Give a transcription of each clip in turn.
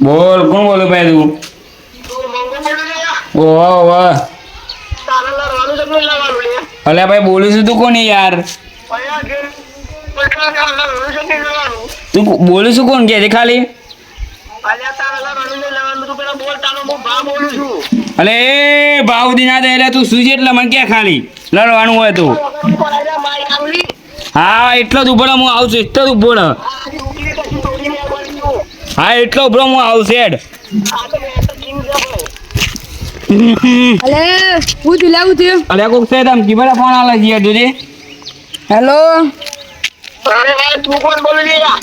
બોલ કોણ બોલો ભાઈ તું? ઓહ વાહ અલ્યા ભાઈ બોલું છું તું કોણ યાર? તું બોલું છું કોણ કે છે ખાલી? અલે એ ભાવ ના દે એટલે તું સુઈ એટલે મને ક્યાં ખાલી? લડવાનું હોય તું. હા એટલો જ ઊભો હું આવું છું એટલો જ ઊભો હા એટલો રહો, હું આવું છું હેડ. આ તો મેં છે? ભાઈ અલે હું થયું લેવું થયું અલ્યા કોક છે તમ કીબડા ફોન આલે છે યાર હેલો? અરે તું કોણ બોલી રહ્યા?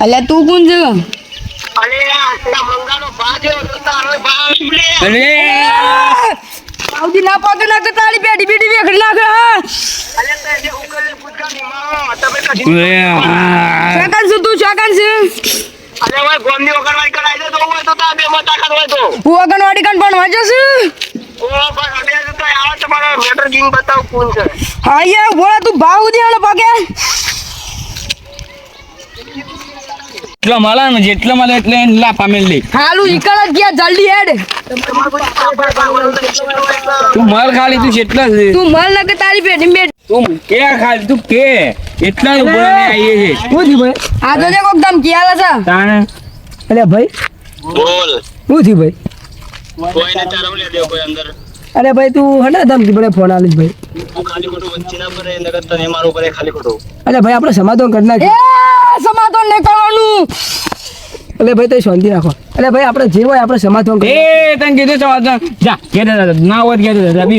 અલે તું કોણ છે? અલે આ મંગાનો બાજે છે તારો ભા અલે. લે ના પાકે ના કે તારી પેટી બેટી વેખડી નાખે હા. અલે તે જે ઉકલે ફૂટકા નીમાવો તમે આ. શાકન છે તું શાકન છે અરે ભાઈ ગોમની કરાઈ દે તો હોય તો તા બે માં તાકાત હોય તો. હું અગનવાડી કણ પણ ઓ તો આવો તમારો મેટર કિંગ બતાવ કોણ છે. હા યાર બોલા તું ભાવ ઉધી આનો એટલો મળે ને જેટલો મળે એટલે લા પામેલ લે. હાલું નીકળ જ ગયા જલ્દી હેડ. તું મર ખાલી તું જેટલા તું મલ ના કે તારી પેટી બેટી. તું કે ખાલી તું કે. એટલા જ ઊભો રહીને આવીએ છે. શું થયું ભાઈ? આ તો કોક દમ કિયા લસા તાણે. અરે ભાઈ? બોલ. શું થયું ભાઈ? કોઈને તારવ લે દે કોઈ અંદર. અરે ભાઈ તું હટા ધમકી પડે ફોન આલી ભાઈ. તું ખાલી ખોટું વચ્ચે ના પડે નગર તને મારું પડે ખાલી ખોટું. અરે ભાઈ આપણે સમાધાન કરી એ નાખીએ સમાતો ને કરવાનું એટલે ભાઈ તો શાંતિ રાખો. એટલે ભાઈ આપણે જે હોય આપણે સમાધાન એ તને કીધું છે વાત જા કે ના હોય કે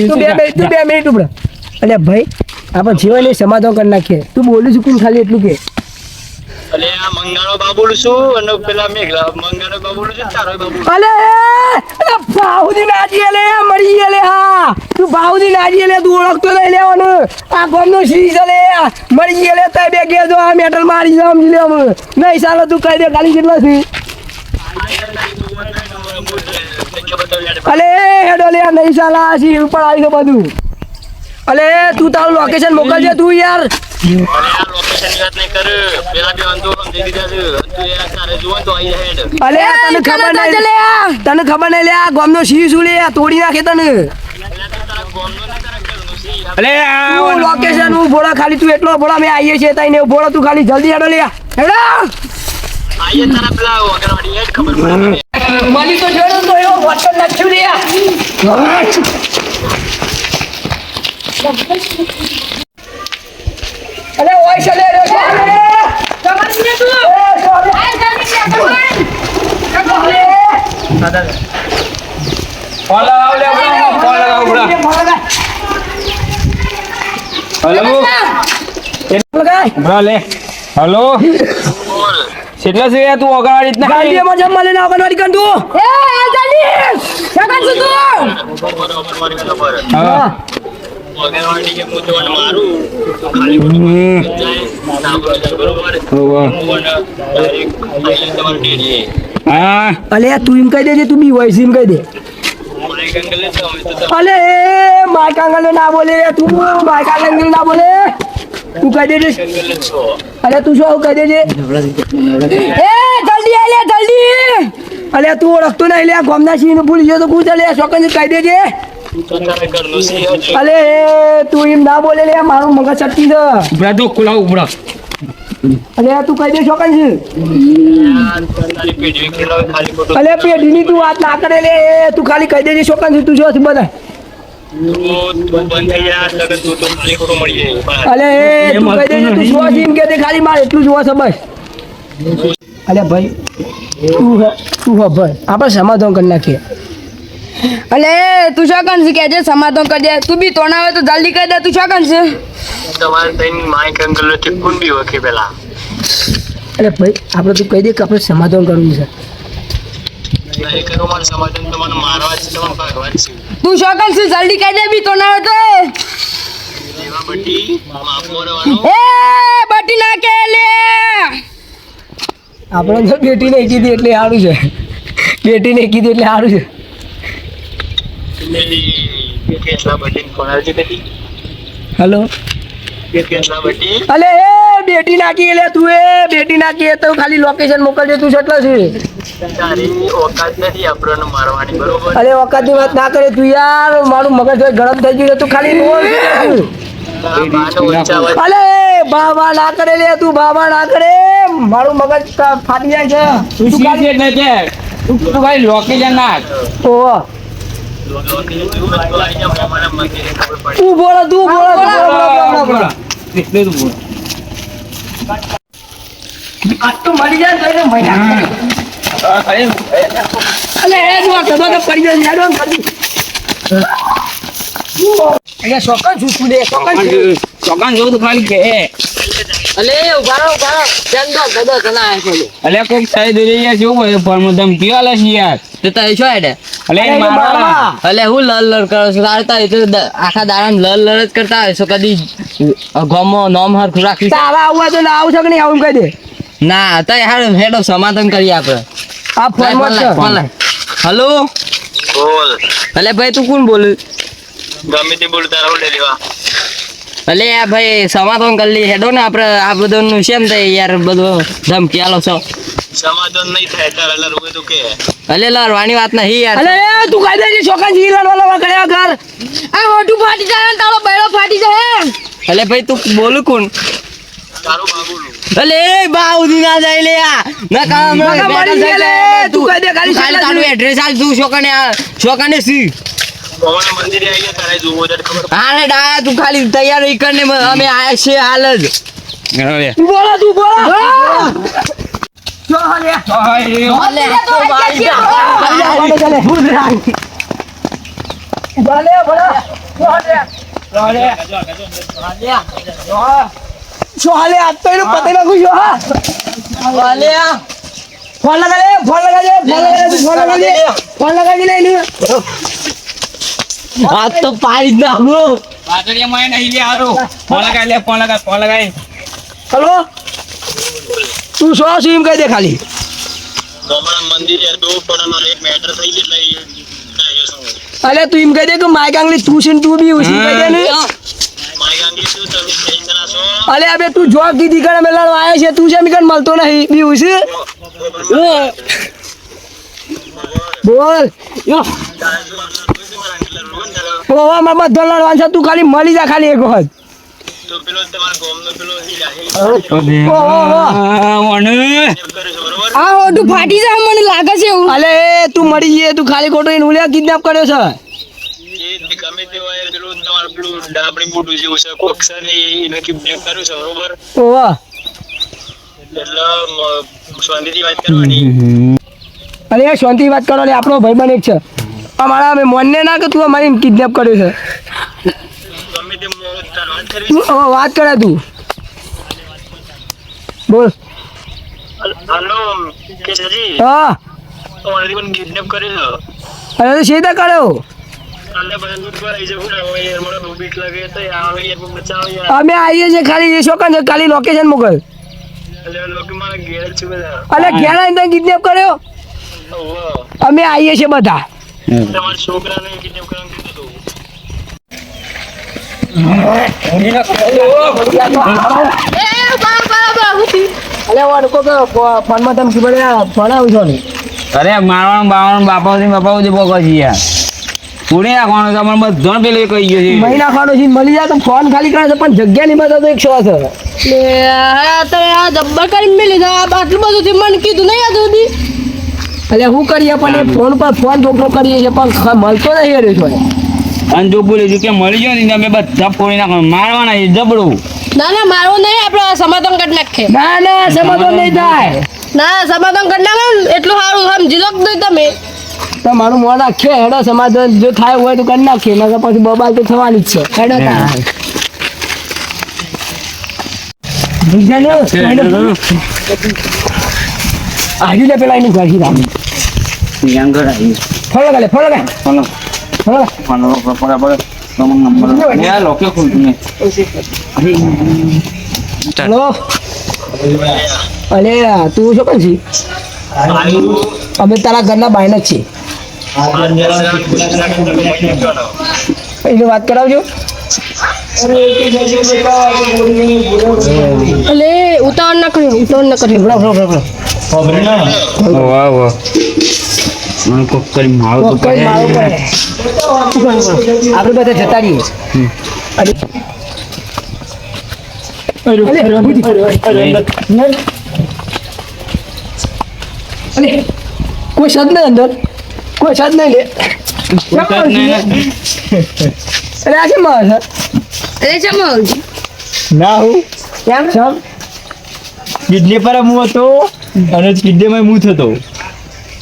તું બે તું બે મિનિટ ઉપડે અલ્યા ભાઈ આપણે જે હોય એ સમાધાન કરી નાખીએ. તું બોલું છું કુલ ખાલી એટલું કે? અલે આ મંગાનો બાબુલ છું અને પેલા મેઘલા મંગાનો બાબુલ બોલું છું તારો બાબુલ. અલે અલે બાહુદી નાજી અલે મરી અલે હા. તું બાહુદી નાજી અલે તું ઓળખતો નહીં લેવાનું. આ ગોમનો શીરી છે લે મરી અલે લે બે ગયા જો આ મેટલ મારી સમજી લે અમે નહીં સાલો તું કહી દે ખાલી કેટલા છે? અલે હેડો લે નહીં સાલા શીર ઉપર આવી ગયો બધું. અલે તું તારું લોકેશન મોકલજે તું યાર. લોકેશન વાત છે. અલે તને ખબર નહીં લે તને ખબર નહીં લે આ ગોમનો શીર શું લે? તોડી નાખે તને. અલે લોકેશન હું ભોળા ખાલી તું એટલો ભોળા મેં આવીએ છીએ તઈને. ભોળા તું ખાલી જલ્દી હેડો લે. હેડો! આઈએ તારા પેલા વગરવાડી હેડ ખબર પડે. મળી તો જોડો તો એવો વોટર નાખ્યું લે અરે ઓય છે લે રે ફોન લગાવ લે બરો ફોન લગાવ બરો હલો? બરો લે. હલો? કેટલા છે તું ઓગાડી જ ના ગાડીમાં જમવા લઈને આવવાનો અડી તું. એ જલ્દી શાકન તું? હા. વગરવાડી કે હું જોવાનું મારું ખાલી બરોબર અલે તું એમ કહી દેજે, તું બી વોઇસ એમ કહી દે. અલે માય કાંગલ ના બોલે તું માય કાંગલ ના બોલે. તું કહી દેજે. અલે, તું શું કહી દેજે? એ, જલ્દી આલે જલ્દી. અલે, તું ઓળખતો નહીં, લે ગોમના સિંહ ભૂલી ગયો તો કહી દેજે. અલે તું એમ ના બોલે લે મારું મગજ ચટકી છે. ઉભરા તો ખુલાવ ઉભરા. અલે તું કઈ દે શોકન છે ખાલી અલે પેઢીની તું વાત ના કરે લે તું ખાલી કહી દેજે શોકન છે તું જો છે બધા. તું તું બંધ થઈ જા લગન તું તો ખાલી ખોટું મળી જાય બહાર. અલે તું કહી દેજે તું જો છે એમ કે દે ખાલી મારે એટલું જોવા છે બસ. અલે ભાઈ તું હ- તું હ ભાઈ. આપણે સમાધાન કરી નાખીએ. અલે તું શાકન છે કે જે સમાધાન કરી દે. તું બી તોના હોય તો જલ્દી કરી દે. તું શાકન છે તમારે તઈને માઈક ગંગલે થી કોણ બી વખી પેલા. અરે ભાઈ આપણે તું કહી દે કે આપણે સમાધાન કરવું છે. તું શું મારવા છે જલ્દી કહી દે બી તોના હોય તો. એ બટી ના કે લે. આપણે તો બેટી નહીં કીધી એટલે સારું છે. બેટી નહીં કીધી એટલે સારું છે પેલી કેટલા બટીને ફોન આવજે કદી હલો? અલે એ બેટી નાખી એટલે તું એ બેટી નાખી તો ખાલી લોકેશન મોકલજે તું કેટલો છે. તારી ઓકાત નથી આપણને મારવાની અરે વખતની વાત ના કરે તું યાર મારું મગજ ગરમ થઈ ગયું તું ખાલી બોલ. અલે બાબા ના કરે લે તું બાબા ના કરે. મારું મગજ ફાટી જાય છે. તું ખાલી એટલે કે તું? તું ભાઈ લોકેશન નાખ. ઓહો. મરી જાય તો. ચોકાન ખાલી કે. અલે ઊભા રહો ઊભા રહો. ધ્યાન દો ગદો તને આ અલે કોક ફોન ધમકી આલે છે યાર. તે તારે શું હેડે અલે અરે એને મારવા મારવા. અલે હું લલ લલ કરો છો? તારે તારે તો આખા દાડા લલ લલ જ કરતા હોય છો. કદી ગમો નોમ હરખું રાખી તારા આવું તો ના આવું છે કે નહીં? આવું કહી દે. ના તો યાર હેડો સમાધાન કરી આપણે. આ. ફોન લાય. હલો? બોલ. અલે ભાઈ તું કોણ બોલું? ગમે તે બોલ તારા ઉડે લેવા અલે યાર ભાઈ સમાધાન કરી હેડો ને આપણે આ બધું નું ને થાય યાર બધું ધમકી આલો છો? સમાધાન નહીં થાય તારા એટલે રોવે તો કે. અલે લડવાની વાત નહીં યાર. અલે તું કહી દેજે શોખન જી લડવા લડવા કર્યા કર આ હોટું ફાટી જાય ને તારો બૈડો ફાટી જાય અલે ભાઈ તું બોલું કોણ? તારું બાબુલું અલે બાઉદી ના જાય લે આ. ના કામ મરી જાય લે, તું કહી દે ખાલી તારું એડ્રેસ આલ તું શોકને આ સી. ભગવાન મંદિરે આવી ગયા તારે જોવું હોય તો ખબર હા રે ડાયા તું ખાલી તૈયાર રહી અમે આયા છીએ હાલ જ. બોલો તું બોલો. જો હાલે અલે તો મારી જા. ચાલે ચાલે ભલે ભલે જો હાલે જો હાલે આજ તો એનું પતે નાખું છું હા ફોન લગા ફોન લગા ફોન લગા ફોન લગા ફોન લગા દે લે આ તો પાડી જ નાખું પાતળિયામાં એ નહીં લે હારું ફોન લગાય લે ફોન લગાય ફોન લગાય હલો તું સો છું એમ કહી દે ખાલી. અલે તું એમ કહી દે કે માય ગાંગલી તું છે તું બી ઉછી કહી દે ને. અલે અબે તું જો કીધી કણ અમે લડવા આવ્યા છે તું છે મીકણ મળતો નહીં બી ઉછી. બોલ. ઓવા મારા બધા લડવાનું છે તું ખાલી મળી જા ખાલી એક વખત. ફાટી જાય મને લાગે છે એવું. તું મરી જઈએ તું ખાલી ખોટો એને કર્યો છે. ને અરે શાંતિ વાત કરો લે આપણો ભાઈબંધ એક છે. અમારા અમે મોનને ના કે તું અમારી કિડનેપ કર્યો છે. વાત કરે તું બોલ. હલો હા. કિડનેપ કર્યું અરે તો અમે આવીએ છીએ ખાલી એ શોકન છે ખાલી લોકેશન મોકલ. અલે ઘેર આવીને કિડનેપ કર્યો? અમે આવીએ છીએ બધા. તમારા છોકરાને કિડનેપ કરવાનું કીધું હતું અલે વાડકો કે ફોનમાં તમે શું પડે છો ને અરે મારવાનું બાવાનું બાપાથી બાપાથી બોકો છે યાર. પૂરી નાખવાનું છે? અમારે બધો પેલું કહી ગયો છે. મહિના ખાનો છે મળી જાય તો ફોન ખાલી કરે છે પણ જગ્યા નહીં તો એક શો છે. જબ્બર કરીને મેલી દા આટલું બધું થી મને કીધું નહીં આ સુધી એટલે શું કરીએ પણ ફોન પર ફોન ચોખ્ખો કરીએ છીએ પણ મળતો નહીં રહ્યો અને જો બોલે છે કે મળી ગયો ને તમે બધા ફોડી નાખો મારવાના છે જબડું ના ના મારવું નહીં આપણે સમાધાન કરી નાખે ના ના સમાધાન નહીં થાય. ના સમાધાન કરી નાખો એટલું સારું સમજી લો તમે. તમારું મારું મોં નાખીએ હેડો સમાધાન જો થાય હોય તો કરી નાખીએ નકર પછી બબાલ તો થવાની જ છે. હેડો. આજુ પેલા એની ઘરથી રામ. ફળો ગાલે ફળો લગા લે નહીં હેલો અલે તું શું કર છી અમે તારા ઘરના બાયના જ છીએ એની વાત કરાવજો અલે ઉતાવળ ના કર્યો ઉતાવળ ન કર્યો વાહ વાહ મને કોક કરી મારો તો પડે. આપણે બધા જતા રહીએ અરે કોઈ સદ નહીં અંદર. કોઈ સદ નહીં લે. ને. અરે આ કેમ આવે અરે ચમો ના હું. કેમ? સમ કિડની પર હું હતો અને કિડનીમાં હું થતો.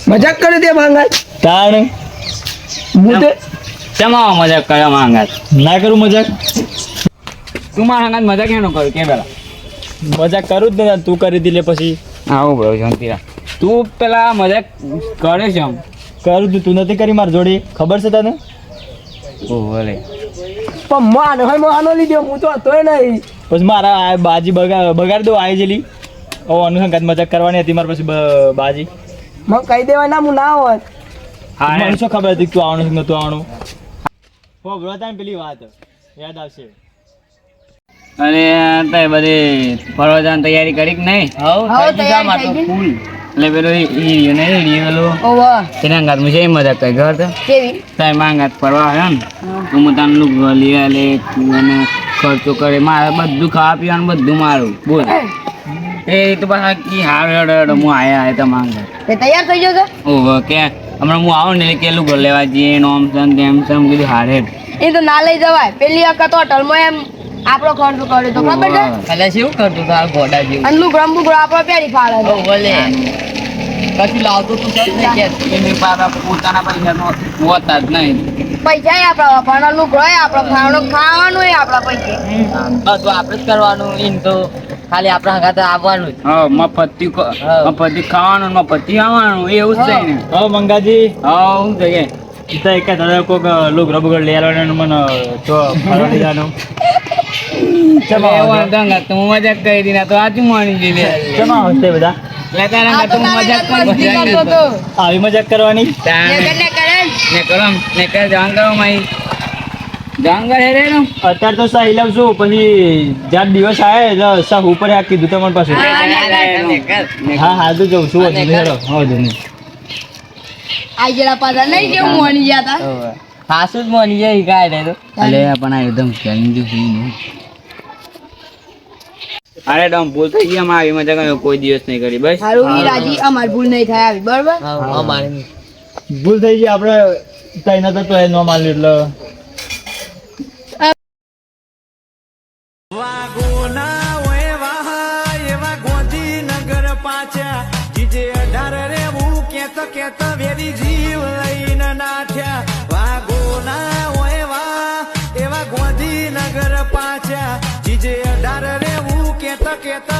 મજાક કરે તે ભાંગા તાણ. હું તે ચમ આવો મજાક કરવા માંગા ના કરું મજાક? તું મારા હંગાત મજાક એનો કર? કે પેલા? મજાક કરું જ ને તું કરી દીલે પછી. આવું બરો શાંતિ રાખ. તું પેલા મજાક કરે છે આમ. કરું તું. તું નથી કરી માર જોડી. ખબર છે તને? ઓ ભલે. પણ માન હોય માનો લીધો. હું તો હતોય નહીં. પછી મારા આ બાજી બગા બગાડી દો આવી જેલી. ઓ અનુસંગાત મજાક કરવાની હતી મારા પછી બાજી. મને કહી દેવાય ના હું ના હોત. હા મને શું ખબર હતી તું આવવાનું કે નતું આવવાનું? હો બ્રોતા પેલી વાત. યાદ આવશે. અને તે બધી ફરવા જવાની તૈયારી કરી કે નહીં? હવ તૈયાર થઈ ગઈ ફૂલ એટલે પેલો ઈ ને ઈ પેલો ઓવા. તેના અંગાત મુજે એમ કઈ ઘર તો? કેવી? તાય માંગાત ફરવા આવ્યો ને તો હું તને લુક લઈ આલે અને ખર્ચો કરે મારે બધું ખાવા પીવાનું બધું મારું. બોલ. એ તો પાછા કી હાર હેડ હું આયા આયા તો માંગા તૈયાર થઈ જશે? ઓહો કે હમણાં હું આવું ને કેલું લેવા જઈએ ને ઓમ સમ તેમ સમ કીધું હારે એ તો ના લઈ જવાય. પેલી વખત હોટલમાં એમ આપણો ખર્ચ કર્યો તો ખબર છે? એટલે શું કરતું આ ગોડા જેવું? અને ગ્રમ બુગડો આપણો પેરી ફાળે તો ભલે. કશું લાવતું તું સજ નહીં કે? એની પાસે પોતાના પૈસા તો હોતા જ નહીં. પૈસા આપણા વાપરવાનો લુગડો એ આપણો ખાવાનું ખાવાનું એ આપણા પૈસા. બસ આપણે જ કરવાનું. એમ તો ખાલી આપણા ખાતે આવવાનું જ. હા મફતી મફતી ખાવાનું મફતી આવવાનું એવું જ થાય ને. હવે મંગાજી. હા હું જઈએ. તો એક દાદા કોક લોક રબગડ લઈ આવવાનું મને તો ફરવા લઈ જવાનું ચલો તું મજાક કરી દી ના તો આજુ માની જઈ લે કેમાં હશે બધા. તો તું મજાક પણ આવી મજાક કરવાની? ને ને કરે ને. કરો માઈ જાંગર હે રે નો અત્યારે તો સહી લઉં છું પછી જ્યાં દિવસ આવે એટલે સહ ઉપર આ કીધું તમારી પાસે. હા હા તો જઉં છું હજુ હેડો હા. નહીં આ જરા પાછા નહીં જેવું મોની ગયા હતા સાસુ જ મની જાય ગાય રે તો. અલે પણ આ એકદમ કેમ જો હી. અરે ડમ ભૂલ થઈ ગઈ અમારી આવી મજા અમે કોઈ દિવસ નહીં કરી બસ. સારું વિરાજી અમાર ભૂલ નહીં થાય આવી બરાબર? અમારે ભૂલ થઈ ગઈ આપણે તઈ નતો તો એ નો માલ્યું એટલે. જીવ લઈને નાઠ્યા વાગો ના હોય વા, એવા ગોંધીનગર પાછા જીજે અઢાર રેવું કેત કેત